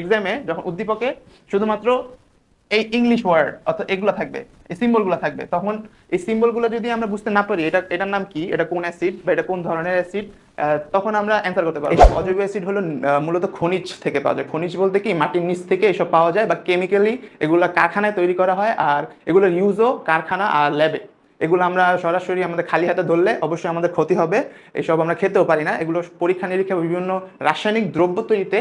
এক্সামে যখন উদ্দীপকে শুধুমাত্র এই ইংলিশ ওয়ার্ড অর্থাৎ এগুলো থাকবে এই সিম্বলগুলো থাকবে তখন এই সিম্বলগুলো যদি আমরা বুঝতে না পারি এটা এটার নাম কি? এটা কোন অ্যাসিড বা এটা কোন ধরনের অ্যাসিড তখন আমরা অ্যান্সার করতে পারব। অজৈব অ্যাসিড হলো মূলত খনিজ থেকে পাওয়া যায়। খনিজ বলতে কি? মাটির নিচ থেকে এসব পাওয়া যায় বা কেমিক্যালি এগুলো কারখানায় তৈরি করা হয় আর এগুলোর ইউজও কারখানা আর ল্যাবে এগুলো আমরা সরাসরি আমাদের খালি হাতে ধরলে অবশ্যই আমাদের ক্ষতি হবে। এসব আমরা খেতেও পারি না। এগুলো পরীক্ষা নিরীক্ষা বিভিন্ন রাসায়নিক দ্রব্য তৈরিতে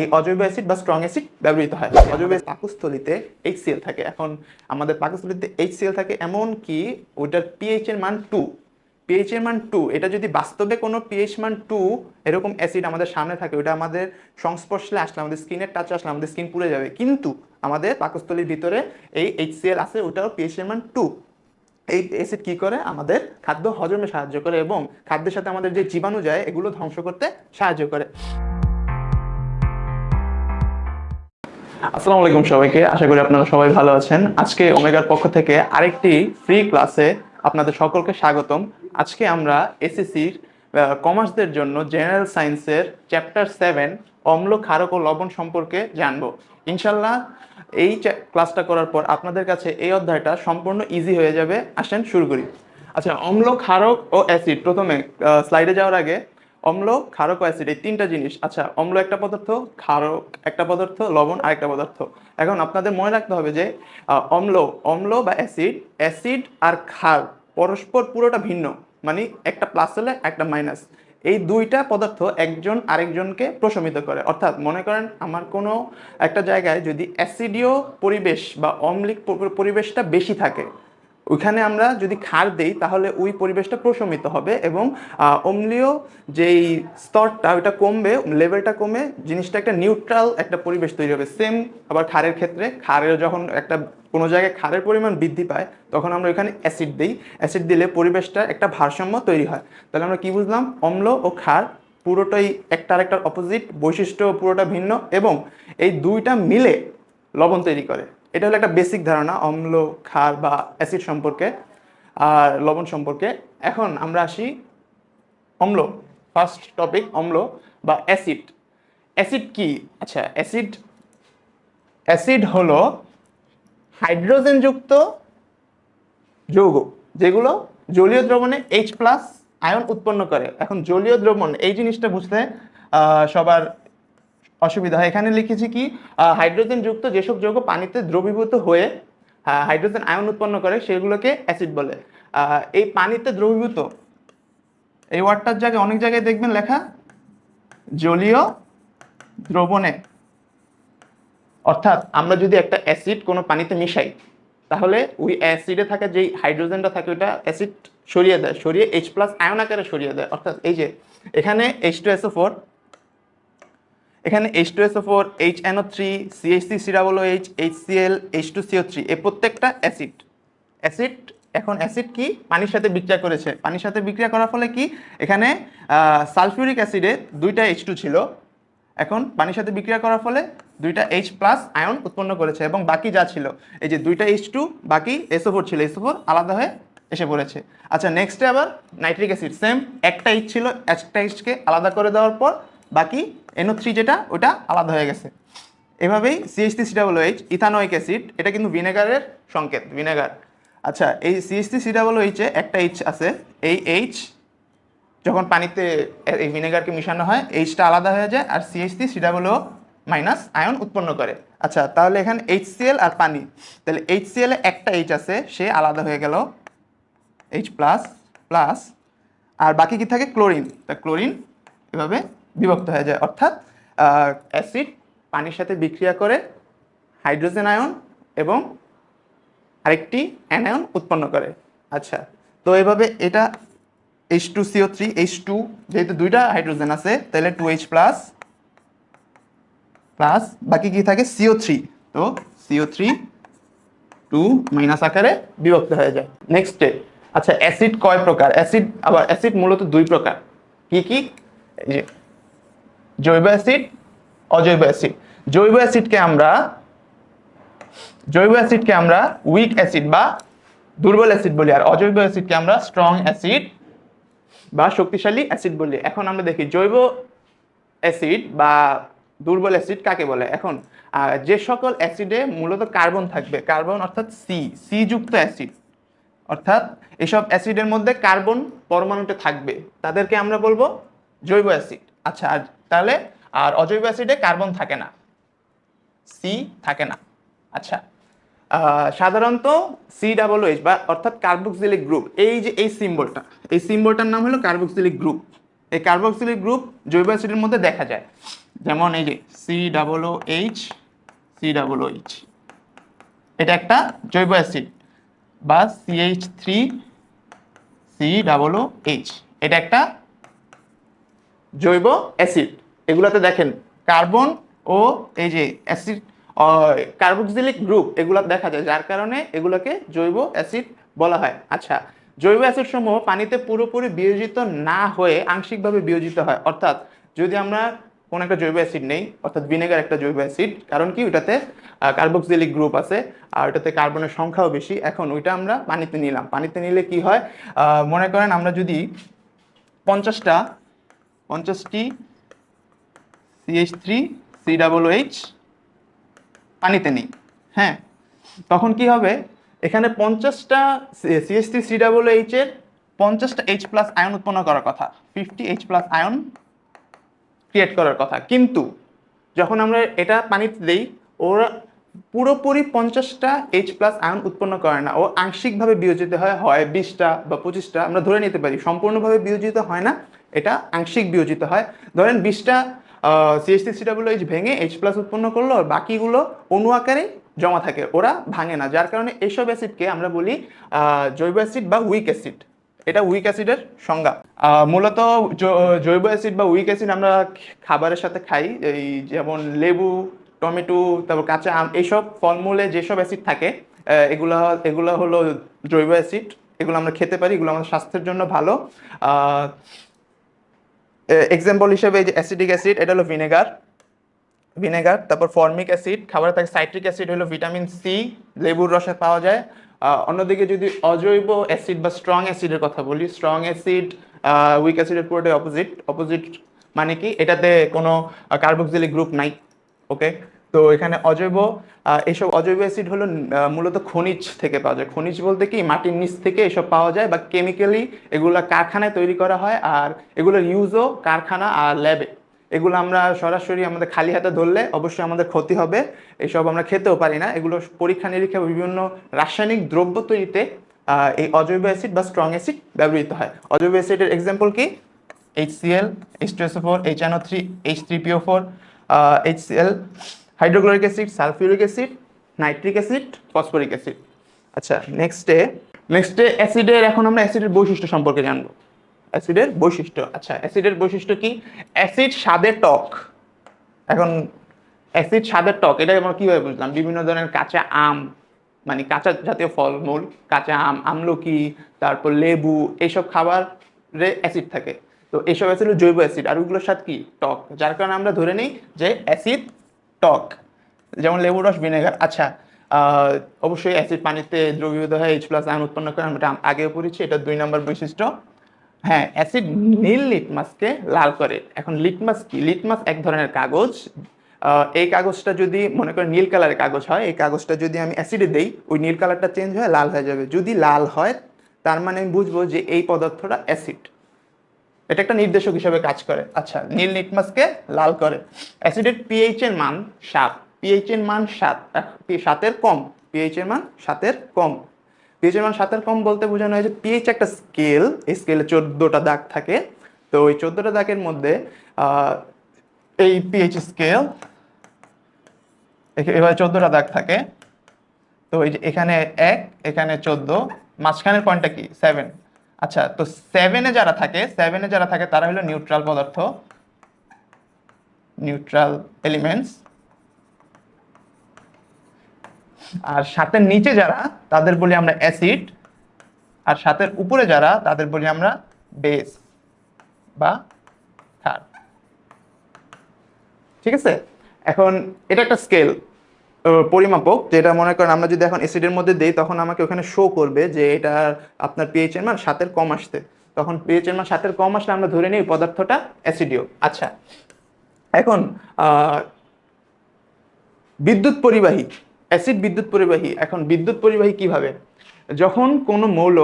এই অজৈব অ্যাসিড বা স্ট্রং অ্যাসিড ব্যবহৃত হয়। অজৈব অ্যাসিড পাকস্থলিতে এইচসিএল থাকে। এখন আমাদের পাকস্থলিতে এইচসিএল থাকে এমন কি ওটার পিএইচ এর মান টু পিএইচ এর মান টু এটা যদি বাস্তবে কোনো পিএইচ মান টু এরকম অ্যাসিড আমাদের সামনে থাকে ওটা আমাদের সংস্পর্শে আসলে আমাদের স্কিনের টাচে আসলে আমাদের স্কিন পুড়ে যাবে। কিন্তু আমাদের পাকস্থলীর ভিতরে এই এইচসিএল আছে ওটাও পিএইচ এর মান টু এই অ্যাসিড কি করে? আমাদের খাদ্য হজমে সাহায্য করে এবং খাদ্যের সাথে আমাদের যে জীবাণু যায় এগুলো ধ্বংস করতে সাহায্য করে। আসসালামু আলাইকুম সবাইকে, আশা করি আপনারা সবাই ভালো আছেন। আজকে ওমেগার পক্ষ থেকে আরেকটি ফ্রি ক্লাসে আপনাদের সকলকে স্বাগতম। আজকে আমরা এসএসসির কমার্সদের জন্য জেনারেল সায়েন্সের চ্যাপ্টার সেভেন অম্ল ক্ষারক ও লবণ সম্পর্কে জানব। ইনশাল্লাহ এই ক্লাসটা করার পর আপনাদের কাছে এই অধ্যায়টা সম্পূর্ণ ইজি হয়ে যাবে। আসেন শুরু করি। আচ্ছা অম্ল ক্ষারক ও অ্যাসিড প্রথমে স্লাইডে যাওয়ার আগে অম্ল, ক্ষারক অ্যাসিড, এই তিনটা জিনিস। আচ্ছা অম্ল একটা পদার্থ, ক্ষারক একটা পদার্থ, লবণ আরেকটা পদার্থ। এখন আপনাদের মনে রাখতে হবে যে অম্ল অম্ল বা অ্যাসিড অ্যাসিড আর ক্ষার পরস্পর পুরোটা ভিন্ন মানে একটা প্লাস হলে একটা মাইনাস এই দুইটা পদার্থ একজন আরেকজনকে প্রশমিত করে। অর্থাৎ মনে করেন আমার কোনো একটা জায়গায় যদি অ্যাসিডীয় পরিবেশ বা অম্লিক পরিবেশটা বেশি থাকে ওইখানে আমরা যদি ক্ষার দেই, তাহলে ওই পরিবেশটা প্রশমিত হবে এবং অম্লীয় যেই স্তরটা, ওইটা কমবে, লেভেলটা কমে, জিনিসটা একটা নিউট্রাল একটা পরিবেশ তৈরি হবে। সেম আবার ক্ষারের ক্ষেত্রে ক্ষারের যখন একটা কোনো জায়গায় ক্ষারের পরিমাণ বৃদ্ধি পায়, তখন আমরা ওইখানে অ্যাসিড দিই। অ্যাসিড দিলে পরিবেশটা একটা ভারসাম্য তৈরি হয়। তাহলে আমরা কি বুঝলাম? অম্ল ও ক্ষার পুরোটাই একটা আরেকটার অপোজিট বৈশিষ্ট্য পুরোটা ভিন্ন এবং এই দুইটা মিলে লবণ তৈরি করে। এটা হলো একটা বেসিক ধারণা, অম্ল, ক্ষার বা অ্যাসিড সম্পর্কে আর লবণ সম্পর্কে। এখন আমরা আসি অম্ল ফার্স্ট টপিক অম্ল বা অ্যাসিড অ্যাসিড কি? আচ্ছা অ্যাসিড অ্যাসিড হলো হাইড্রোজেনযুক্ত যৌগ, যেগুলো জলীয় দ্রবণে এইচ প্লাস আয়ন উৎপন্ন করে। এখন জলীয় দ্রবণ, এই জিনিসটা বুঝতে সবার অসুবিধা হয়। এখানে লিখেছি কি হাইড্রোজেন যুক্ত যেসব যৌগ পানিতে দ্রবীভূত হয়ে হাইড্রোজেন আয়ন উৎপন্ন করে, সেগুলোকে অ্যাসিড বলে। এই পানিতে দ্রবীভূত, এই ওয়ার্ডটার জায়গায় অনেক জায়গায় দেখবেন লেখা, জলীয় দ্রবণে। অর্থাৎ আমরা যদি একটা অ্যাসিড কোনো পানিতে মিশাই, তাহলে ওই অ্যাসিডে থাকা যেই হাইড্রোজেনটা থাকে ওটা অ্যাসিড সরিয়ে দেয়, সরিয়ে এইচ প্লাস আয়ন আকারে সরিয়ে দেয়। অর্থাৎ এই যে, এখানে এইচ টু এসও ফোর এখানে H two SO four H NO three CHC C double H H C L H two CO three এই প্রত্যেকটা অ্যাসিড অ্যাসিড এখন অ্যাসিড কি? পানির সাথে বিক্রিয়া করেছে। পানির সাথে বিক্রিয়া করার ফলে কি? এখানে সালফিউরিক অ্যাসিডে দুইটা এইচ টু ছিল। এখন পানির সাথে বিক্রিয়া করার ফলে দুইটা এইচ প্লাস আয়ন উৎপন্ন করেছে এবং বাকি যা ছিল, এই যে দুইটা এইচ টু বাকি এসও ফোর ছিল। এসও ফোর আলাদা হয়ে এসে পড়েছে। আচ্ছা নেক্সটে আবার নাইট্রিক অ্যাসিড সেম একটা এইচ ছিল, একটা এইচকে আলাদা করে দেওয়ার পর বাকি এনও থ্রি যেটা, ওটা আলাদা হয়ে গেছে। এভাবেই CHC C double H ethanoic acid, এটা কিন্তু ভিনেগারের সংকেত, ভিনেগার। আচ্ছা এই সিএইচসি সি ডাবল এইচে একটা এইচ আছে, এই এইচ যখন পানিতে এই ভিনেগারকে মিশানো হয় এইচটা আলাদা হয়ে যায় আর CHC C double minus ion উৎপন্ন করে। আচ্ছা তাহলে এখানে এইচসিএল আর পানি, তাহলে এইচসিএল এ একটা এইচ আছে, সে আলাদা হয়ে গেল এইচ প্লাস প্লাস আর বাকি কি থাকে? ক্লোরিন তা ক্লোরিন এভাবে বিভক্ত হয়ে যায়। অর্থাৎ অ্যাসিড পানির সাথে বিক্রিয়া করে হাইড্রোজেন আয়ন এবং আরেকটি অ্যানায়ন উৎপন্ন করে। আচ্ছা তো এভাবে এটা H two CO three H two যেহেতু দুইটা হাইড্রোজেন আছে, তাহলে টু এইচ প্লাস প্লাস বাকি কি থাকে? সিও থ্রি তো সিও থ্রি টু মাইনাস আকারে বিভক্ত হয়ে যায়। নেক্সট ডে আচ্ছা অ্যাসিড কয় প্রকার? অ্যাসিড আবার অ্যাসিড মূলত দুই প্রকার। কি কি? জৈব অ্যাসিড, অজৈব অ্যাসিড। জৈব অ্যাসিডকে আমরা, জৈব অ্যাসিডকে আমরা উইক অ্যাসিড বা দুর্বল অ্যাসিড বলি, আর অজৈব অ্যাসিডকে আমরা স্ট্রং অ্যাসিড বা শক্তিশালী অ্যাসিড বলি। এখন আমরা দেখি জৈব অ্যাসিড বা দুর্বল অ্যাসিড কাকে বলে? এখন যে সকল অ্যাসিডে মূলত কার্বন থাকবে কার্বন অর্থাৎ সি সি যুক্ত অ্যাসিড অর্থাৎ এসব অ্যাসিডের মধ্যে কার্বন পরমাণুতে থাকবে। তাদেরকে আমরা বলব জৈব অ্যাসিড আচ্ছা আর তাহলে আর অজৈব অ্যাসিডে কার্বন থাকে না। সি থাকে না। আচ্ছা সাধারণত সি ডাবল এইচ বা অর্থাৎ কার্বক্সিলিক গ্রুপ এই যে এই সিম্বলটা এই সিম্বলটার নাম হলো কার্বক্সিলিক গ্রুপ এই কার্বক্সিলিক গ্রুপ জৈব অ্যাসিডের মধ্যে দেখা যায়। যেমন এই যে C double O H C double O H এটা একটা জৈব অ্যাসিড বা CH three C double O H এটা একটা জৈব অ্যাসিড। এগুলোতে দেখেন, কার্বন ও এই যে অ্যাসিড কার্বক্সিলিক গ্রুপ এগুলো দেখা যায়, যার কারণে এগুলোকে জৈব অ্যাসিড বলা হয়। আচ্ছা জৈব অ্যাসিড সমূহ পানিতে পুরোপুরি বিয়োজিত না হয়ে আংশিকভাবে বিয়োজিত হয়। অর্থাৎ, যদি আমরা কোনো একটা জৈব অ্যাসিড নেই, অর্থাৎ ভিনেগার একটা জৈব অ্যাসিড, কারণ কি? ওইটাতে কার্বক্সিলিক গ্রুপ আছে, আর ওটাতে কার্বনের সংখ্যাও বেশি। এখন ওইটা আমরা পানিতে নিলাম। পানিতে নিলে কি হয়? মনে করেন আমরা যদি পঞ্চাশটা পঞ্চাশটি CH three C double H পানিতে নেই। হ্যাঁ তখন কি হবে? এখানে পঞ্চাশটা সিএইচ থ্রি সি ডাবল এইচের পঞ্চাশটা এইচ প্লাস আয়ন উৎপন্ন করার কথা। Fifty H plus ion create করার কথা। কিন্তু যখন আমরা এটা পানিতে দেই, ওরা পুরোপুরি পঞ্চাশটা এইচ প্লাস আয়ন উৎপন্ন করে না। ও আংশিকভাবে বিয়োজিত হয় হয় বিশটা বা পঁচিশটা, আমরা ধরে নিতে পারি। সম্পূর্ণভাবে বিয়োজিত হয় না। এটা আংশিক বিয়োজিত হয়। ধরেন বিশটা সিএসটি সিডাব্লিউ এইচ ভেঙে এইচ প্লাস উৎপন্ন করল বাকিগুলো অণু আকারে জমা থাকে, ওরা ভাঙে না। যার কারণে এইসব অ্যাসিডকে আমরা বলি জৈব অ্যাসিড বা উইক অ্যাসিড এটা উইক অ্যাসিডের সংজ্ঞা। মূলত জৈব অ্যাসিড বা উইক অ্যাসিড আমরা খাবারের সাথে খাই, এই যেমন লেবু, টমেটো, তারপর কাঁচা আম এইসব ফলমূলে যেসব অ্যাসিড থাকে এগুলো এগুলো হলো জৈব অ্যাসিড এগুলো আমরা খেতে পারি, এগুলো আমাদের স্বাস্থ্যের জন্য ভালো। এক্সাম্পল হিসেবে এই যে অ্যাসিডিক অ্যাসিড এটা হলো ভিনেগার ভিনেগার তারপর ফর্মিক অ্যাসিড খাবারে থাকে সাইট্রিক অ্যাসিড হলো ভিটামিন সি লেবুর রসে পাওয়া যায়। অন্যদিকে যদি অজৈব অ্যাসিড বা স্ট্রং অ্যাসিডের কথা বলি স্ট্রং অ্যাসিড উইক অ্যাসিডের পুরোটাই অপোজিট অপোজিট মানে কি? এটাতে কোনো কার্বক্সিলিক গ্রুপ নাই ওকে তো এখানে অজৈব আহ, এইসব অজৈব অ্যাসিড হলো মূলত খনিজ থেকে পাওয়া যায়। খনিজ বলতে কি মাটির নিচ থেকে এসব পাওয়া যায় বা কেমিক্যালি এগুলো কারখানায় তৈরি করা হয় আর এগুলোর ইউজও কারখানা আর ল্যাবে এগুলো আমরা সরাসরি আমাদের খালি হাতে ধরলে অবশ্যই আমাদের ক্ষতি হবে। এসব আমরা খেতেও পারি না। এগুলো পরীক্ষা নিরীক্ষা বিভিন্ন রাসায়নিক দ্রব্য তৈরিতে এই অজৈব অ্যাসিড বা স্ট্রং অ্যাসিড ব্যবহৃত হয়। অজৈব অ্যাসিডের এক্সাম্পল কি? H CL H two SO four H NO three H three PO four H CL hydrochloric acid, sulphuric acid, nitric acid, phosphoric acid. আচ্ছা নেক্সটে নেক্সটে অ্যাসিডের এখন আমরা অ্যাসিডের বৈশিষ্ট্য সম্পর্কে জানব। অ্যাসিডের বৈশিষ্ট্য আচ্ছা অ্যাসিডের বৈশিষ্ট্য কি? অ্যাসিড স্বাদে টক। এখন, অ্যাসিড স্বাদের টক এটা আমরা কীভাবে বুঝলাম? বিভিন্ন ধরনের কাঁচা আম মানে কাঁচা জাতীয় ফলমূল, কাঁচা আম, আমলকি, তারপর লেবু এইসব খাবারে অ্যাসিড থাকে। তো এইসব অ্যাসিড জৈব অ্যাসিড, আর ওইগুলোর স্বাদ কি? টক। যার কারণে আমরা ধরে নিই যে অ্যাসিড টক, যেমন লেবুর রস, ভিনেগার। আচ্ছা অবশ্যই অ্যাসিড পানিতে দ্রবীভূত হয় এইচ প্লাস আয়ন উৎপন্ন করে আমরা আগেও পড়েছি, এটা দুই নম্বর বৈশিষ্ট্য। হ্যাঁ অ্যাসিড নীল লিটমাসকে লাল করে। এখন লিটমাস কি? লিটমাস এক ধরনের কাগজ। এই কাগজটা যদি মনে করেন নীল কালারের কাগজ হয়, এই কাগজটা যদি আমি অ্যাসিডে দেই, ওই নীল কালারটা চেঞ্জ হয়ে লাল হয়ে যাবে। যদি লাল হয়, তার মানে আমি বুঝব যে এই পদার্থটা অ্যাসিড এটা একটা নির্দেশক হিসেবে কাজ করে। আচ্ছা নীল লিটমাসকে লাল করে। অ্যাসিডের পিএইচ এর মান সাত। পিএইচ এর মান সাত। সাতের কম। পিএইচ এর মান সাতের কম। পিএইচ এর মান সাতের কম বলতে বোঝানো হয় যে পিএইচ একটা স্কেল এই স্কেলে চোদ্দোটা দাগ থাকে। তো ওই চোদ্দোটা দাগের মধ্যে এই পিএইচ স্কেল এভাবে চোদ্দোটা দাগ থাকে। তো এই যে এখানে এক, এখানে চোদ্দ। মাঝখানের পয়েন্টটা কি? সেভেন আচ্ছা তো সেভেনে যারা থাকে সেভেনে যারা থাকে, তারা হলো নিউট্রাল পদার্থ নিউট্রাল এলিমেন্টস আর সাতের নিচে যারা, তাদের বলি আমরা অ্যাসিড আর সাতের উপরে যারা, তাদের বলি আমরা বেস বা ক্ষার ঠিক আছে? এখন এটা একটা স্কেল পরিমাপক যেটা মনে করেন আমরা যদি এখন অ্যাসিডের মধ্যে দেই, তখন আমাকে ওখানে শো করবে যে এটা আপনার পিএইচ এর মান সাতের কম আসতে তখন পিএইচ এর মান সাতের কম আসলে আমরা ধরে নিই পদার্থটা অ্যাসিডিও আচ্ছা এখন বিদ্যুৎ পরিবাহী অ্যাসিড বিদ্যুৎ পরিবাহী, এখন বিদ্যুৎ পরিবাহী কীভাবে? যখন কোনো মৌল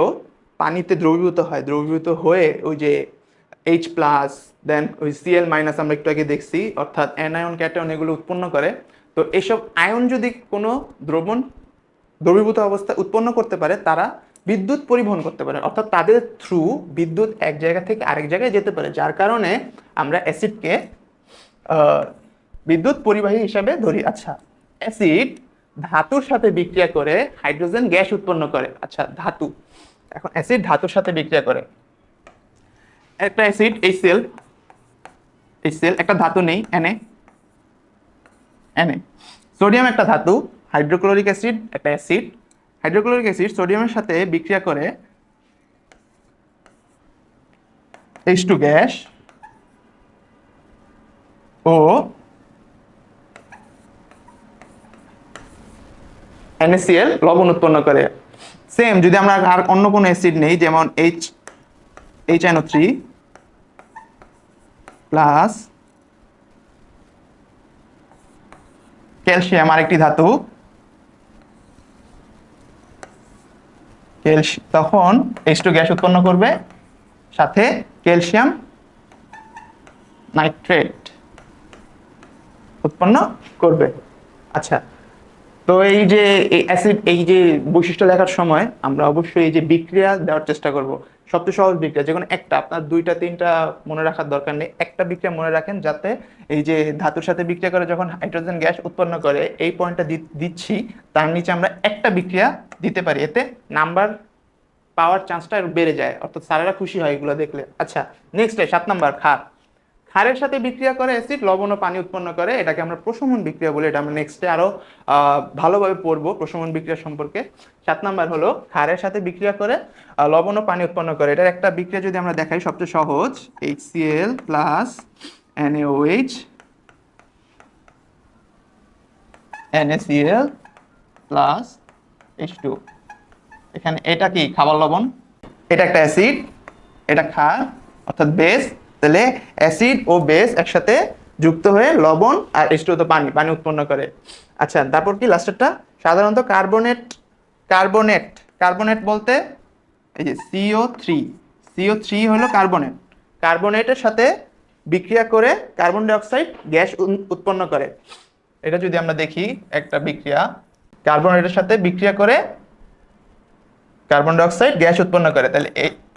পানিতে দ্রবীভূত হয়, দ্রবীভূত হয়ে ওই যে এইচ প্লাস দেন ওই সিএল মাইনাস আমরা একটু আগে দেখছি, অর্থাৎ অ্যানায়ন ক্যাটায়ন এগুলো উৎপন্ন করে তো এসব আয়ন যদি কোনো দ্রবণ দ্রবীভূত অবস্থা উৎপন্ন করতে পারে, তারা বিদ্যুৎ পরিবহন করতে পারে। অর্থাৎ তাদের থ্রু বিদ্যুৎ এক জায়গা থেকে আরেক জায়গায় যেতে পারে, যার কারণে আমরা অ্যাসিডকে বিদ্যুৎ পরিবাহী হিসাবে ধরি। আচ্ছা অ্যাসিড ধাতুর সাথে বিক্রিয়া করে হাইড্রোজেন গ্যাস উৎপন্ন করে। আচ্ছা ধাতু। এখন অ্যাসিড ধাতুর সাথে বিক্রিয়া করে। একটা অ্যাসিড এই সেল এই সেল একটা ধাতু নেই, এনে এনে সোডিয়াম একটা ধাতু হাইড্রোক্লোরিক অ্যাসিড একটা অ্যাসিড হাইড্রোক্লোরিক অ্যাসিড সোডিয়ামের সাথে বিক্রিয়া করে এইচ টু গ্যাস ও NaCl লবণ উৎপন্ন করে। সেম যদি আমরা আর অন্য কোনো অ্যাসিড নেই, যেমন H H NO three plus calcium আরেকটি ধাতু। তখন এইচ টু গ্যাস উৎপন্ন করবে, সাথে ক্যালসিয়াম নাইট্রেট উৎপন্ন করবে। আচ্ছা তো এই যে অ্যাসিড এই যে বৈশিষ্ট্য লেখার সময় আমরা অবশ্যই এই যে বিক্রিয়া দেওয়ার চেষ্টা করব। সবচেয়ে সহজ বিক্রিয়া যে কোনো একটা, আপনার দুইটা, তিনটা মনে রাখার দরকার নেই। একটা বিক্রিয়া মনে রাখেন যাতে এই যে ধাতুর সাথে বিক্রিয়া করে যখন হাইড্রোজেন গ্যাস উৎপন্ন করে, এই পয়েন্টটা দিচ্ছি, তার নিচে আমরা একটা বিক্রিয়া দিতে পারি। এতে নাম্বার পাওয়ার চান্সটা বেড়ে যায়। অর্থাৎ স্যারেরা খুশি হয় এগুলো দেখলে। আচ্ছা নেক্সট সাত নাম্বার খার ক্ষারের সাথে বিক্রিয়া করে অ্যাসিড, লবণ ও পানি উৎপন্ন করে। এটাকে আমরা প্রশমন বিক্রিয়া বলি। এটা আমরা নেক্সটে আরও ভালোভাবে পড়ব প্রশমন বিক্রিয়া সম্পর্কে। সাত নাম্বার হলো ক্ষারের সাথে বিক্রিয়া করে লবণ ও পানি উৎপন্ন করে। এটার একটা বিক্রিয়া যদি আমরা দেখাই, সবচেয়ে সহজ H C L plus NAOH NaCl plus H two এখানে এটা কি? খাবার লবণ। এটা একটা অ্যাসিড, এটা ক্ষার অর্থাৎ বেস তাহলে অ্যাসিড ও বেস একসাথে যুক্ত হয়ে লবণ আর এইচ পানি পানি উৎপন্ন করে। আচ্ছা তারপর কি লাস্টেরটা সাধারণত কার্বনেট কার্বনেট কার্বনেট বলতে এই যে সিও থ্রি সিও থ্রি হলো কার্বনেট কার্বনেটের সাথে বিক্রিয়া করে কার্বন ডাইঅক্সাইড গ্যাস উৎপন্ন করে। এটা যদি আমরা দেখি, একটা বিক্রিয়া। কার্বনেটের সাথে বিক্রিয়া করে কার্বন ডাইঅক্সাইড গ্যাস উৎপন্ন করে। তাহলে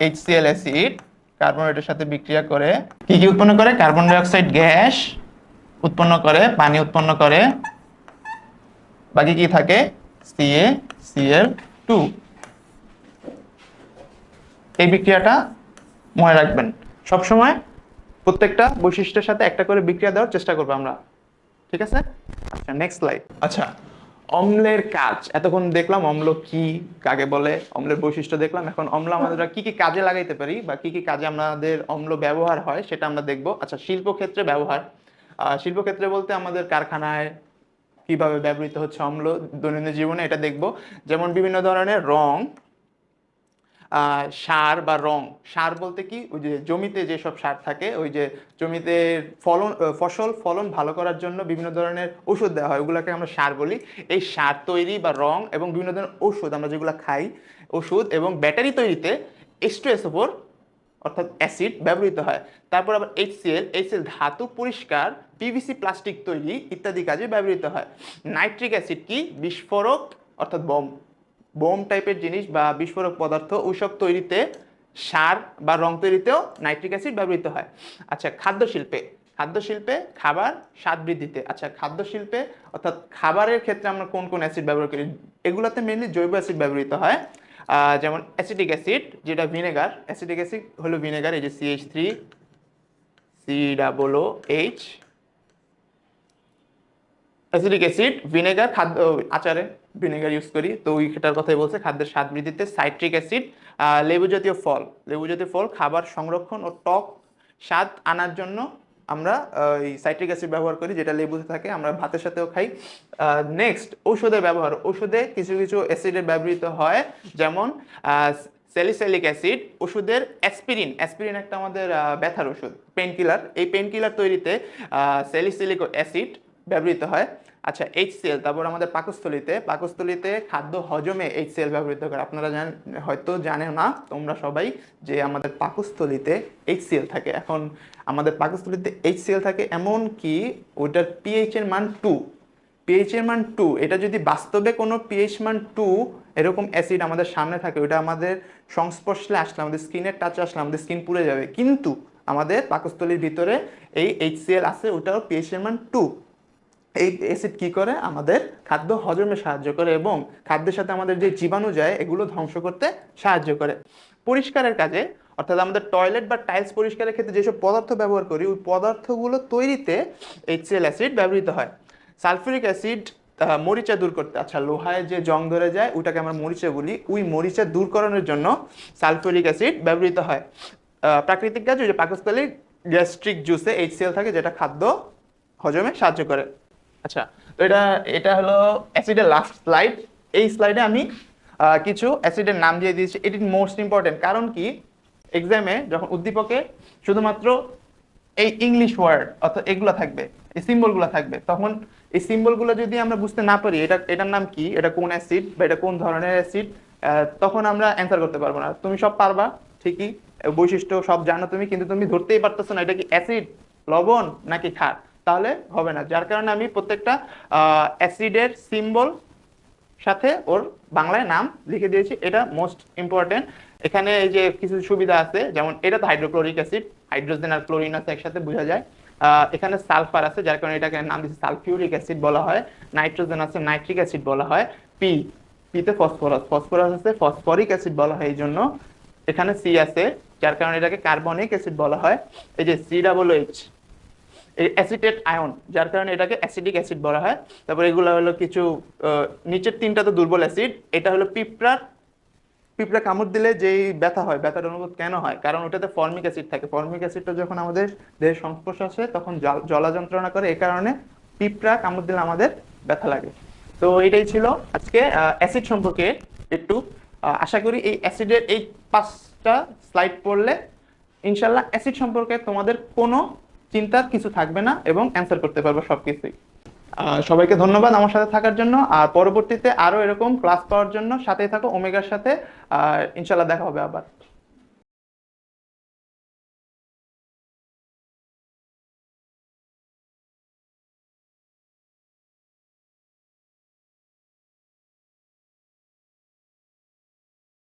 এইচসিএল অ্যাসিড কার্বনেটের সাথে বিক্রিয়া করে কি কি উৎপন্ন করে? কার্বন ডাইঅক্সাইড, গ্যাস উৎপন্ন করে, পানি উৎপন্ন করে। বাকি কি থাকে? সিএ সিএল টু এই বিক্রিয়াটা মনে রাখবেন। সবসময় প্রত্যেকটা বৈশিষ্ট্যের সাথে একটা করে বিক্রিয়া দেওয়ার চেষ্টা করব আমরা। ঠিক আছে? আচ্ছা নেক্সট স্লাইড আচ্ছা অম্লের কাজ। এতক্ষণ দেখলাম অম্ল কি, কাকে বলে, অম্লের বৈশিষ্ট্য দেখলাম। এখন অম্ল আমাদের কি কি কাজে লাগাইতে পারি বা কি কি কাজে আমাদের অম্ল ব্যবহার হয় সেটা আমরা দেখব। আচ্ছা শিল্পক্ষেত্রে ব্যবহার। শিল্প শিল্পক্ষেত্রে বলতে আমাদের কারখানায় কীভাবে ব্যবহৃত হচ্ছে অম্ল দৈনন্দিন জীবনে এটা দেখব। যেমন বিভিন্ন ধরনের রং সার বা রং। সার বলতে কি? ওই যে জমিতে যেসব সার থাকে, ওই যে জমিতে ফলন ফসল, ফলন ভালো করার জন্য বিভিন্ন ধরনের ওষুধ দেওয়া হয়। ওগুলোকে আমরা সার বলি। এই সার তৈরি বা রং এবং বিভিন্ন ধরনের ওষুধ আমরা যেগুলো খাই ওষুধ এবং ব্যাটারি তৈরিতে এস্টোএসোফোর অর্থাৎ অ্যাসিড ব্যবহৃত হয়। তারপর আবার এইচসিএল এইচসিএল ধাতু পরিষ্কার পিভিসি প্লাস্টিক তৈরি ইত্যাদি কাজে ব্যবহৃত হয়। নাইট্রিক অ্যাসিড কি? বিস্ফোরক, অর্থাৎ বম। বোম টাইপের জিনিস বা বিস্ফোরক পদার্থ ওইসব তৈরিতে সার বা রং তৈরিতেও নাইট্রিক অ্যাসিড ব্যবহৃত হয়। আচ্ছা খাদ্য শিল্পে খাদ্য শিল্পে খাবার স্বাদ বৃদ্ধিতে। আচ্ছা খাদ্য শিল্পে অর্থাৎ খাবারের ক্ষেত্রে আমরা কোন কোন অ্যাসিড ব্যবহার করি? এগুলোতে মেনলি জৈব অ্যাসিড ব্যবহৃত হয়। যেমন অ্যাসিডিক অ্যাসিড, যেটা ভিনেগার। অ্যাসিডিক অ্যাসিড হলো ভিনেগার, এই যে CH three C double O H acidic acid vinegar খাদ্য আচারে ভিনেগার ইউজ করি। তো ওই সেটার কথাই বলছে, খাদ্যের স্বাদ বৃদ্ধিতে সাইট্রিক অ্যাসিড লেবু জাতীয় ফল। লেবু জাতীয় ফল, খাবার সংরক্ষণ ও টক স্বাদ আনার জন্য আমরা এই সাইট্রিক অ্যাসিড ব্যবহার করি, যেটা লেবুতে থাকে, আমরা ভাতের সাথেও খাই। নেক্সট ঔষধের ব্যবহার। ঔষধে কিছু কিছু অ্যাসিডের ব্যবহৃত হয়, যেমন স্যালিসাইলিক অ্যাসিড ওষুধের অ্যাসপিরিন অ্যাসপিরিন একটা আমাদের ব্যথার ওষুধ পেন কিলার এই পেন কিলার তৈরিতে স্যালিসিলিক অ্যাসিড ব্যবহৃত হয়। আচ্ছা এইচসিএল তারপর আমাদের পাকস্থলিতে পাকস্থলিতে খাদ্য হজমে এইচসিএল ব্যবহৃত করে। আপনারা জান, হয়তো জানেন না তোমরা সবাই যে আমাদের পাকস্থলিতে এইচসিএল থাকে। এখন আমাদের পাকস্থলিতে এইচসিএল থাকে এমন কি ওটার পিএইচ এর মান টু পিএইচ এর মান টু এটা যদি বাস্তবে কোনো পিএইচ মান টু এরকম অ্যাসিড আমাদের সামনে থাকে ওটা আমাদের সংস্পর্শে আসলে, আমাদের স্কিনের টাচে আসলে, আমাদের স্কিন পুড়ে যাবে। কিন্তু আমাদের পাকস্থলীর ভিতরে এই এইচসিএল আছে, ওটাও পিএইচ এর মান টু এই অ্যাসিড কি করে? আমাদের খাদ্য হজমে সাহায্য করে এবং খাদ্যের সাথে আমাদের যে জীবাণু যায়, এগুলো ধ্বংস করতে সাহায্য করে। পরিষ্কারের কাজে, অর্থাৎ আমাদের টয়লেট বা টাইলস পরিষ্কারের ক্ষেত্রে যেসব পদার্থ ব্যবহার করি, ওই পদার্থগুলো তৈরিতে এইচসিএল অ্যাসিড ব্যবহৃত হয়। সালফিউরিক অ্যাসিড মরিচা দূর করতে আচ্ছা লোহায় যে জং ধরে যায় ওটাকে আমরা মরিচা বলি। ওই মরিচা দূরকরণের জন্য সালফিউরিক অ্যাসিড ব্যবহৃত হয়। প্রাকৃতিক কাজ ওই যে পাকস্থলীর গ্যাস্ট্রিক জুসে এইচসিএল থাকে, যেটা খাদ্য হজমে সাহায্য করে। আচ্ছা তো এটা এটা হলো অ্যাসিডের লাস্ট স্লাইড এই স্লাইডে আমি কিছু অ্যাসিডের নাম দিয়ে দিয়েছি। এটি মোস্ট ইম্পর্টেন্ট কারণ কি? এক্সামে যখন উদ্দীপকে শুধুমাত্র এই ইংলিশ ওয়ার্ড অর্থাৎ এগুলো থাকবে, এই সিম্বলগুলো থাকবে, তখন এই সিম্বলগুলো যদি আমরা বুঝতে না পারি, এটা, এটার নাম কি? এটা কোন অ্যাসিড বা এটা কোন ধরনের অ্যাসিড তখন আমরা অ্যান্সার করতে পারব না। তুমি সব পারবা, ঠিকই। বৈশিষ্ট্য সব জানো তুমি, কিন্তু তুমি ধরতেই পারতেছো না, এটা কি অ্যাসিড লবণ নাকি ক্ষার? তাহলে হবে না। যার কারণে আমি প্রত্যেকটা অ্যাসিডের সিম্বল সাথে ওর বাংলায় নাম লিখে দিয়েছি। এটা মোস্ট ইম্পর্টেন্ট এখানে এই যে কিছু সুবিধা আছে, যেমন এটা তো হাইড্রোক্লোরিক অ্যাসিড হাইড্রোজেন আর ক্লোরিন আছে একসাথে বোঝা যায়। এখানে সালফার আছে, যার কারণে এটাকে নাম দিচ্ছে সালফিউরিক অ্যাসিড বলা হয়। নাইট্রোজেন আছে নাইট্রিক অ্যাসিড বলা হয়। পি পিতে ফসফরাস ফসফরাস আছে ফসফরিক অ্যাসিড বলা হয় এই জন্য। এখানে সি আছে, যার কারণে এটাকে কার্বনিক অ্যাসিড বলা হয়। এই যে C double H acetate ion যার কারণে এটাকে অ্যাসিডিক অ্যাসিড বলা হয়। তারপর এগুলো হলো কিছু নিচের তিনটা তো দুর্বল অ্যাসিড এটা হলো পিঁপড়ার পিঁপড়া কামড় দিলে যেই ব্যথা হয়, ব্যথার অনুভব কেন হয়? কারণ ওটাতে ফর্মিক অ্যাসিড থাকে। ফর্মিক অ্যাসিডটা যখন আমাদের দেহের সংস্পর্শে আসে, তখন জল- যন্ত্রণা করে। এই কারণে পিঁপড়া কামড় দিলে আমাদের ব্যথা লাগে। তো এটাই ছিল আজকে অ্যাসিড সম্পর্কে একটু। আশা করি এই অ্যাসিডের এই পাঁচটা স্লাইড পড়লে ইনশাল্লাহ অ্যাসিড সম্পর্কে তোমাদের কোনো চিন্তার কিছু থাকবে না এবং অ্যান্সার করতে পারব সবকিছুই। সবাইকে ধন্যবাদ আমার সাথে থাকার জন্য। আর পরবর্তীতে আরও এরকম ক্লাস পাওয়ার জন্য সাথেই থাকো, ওমেগার সাথে। ইনশাল্লাহ দেখা হবে আবার।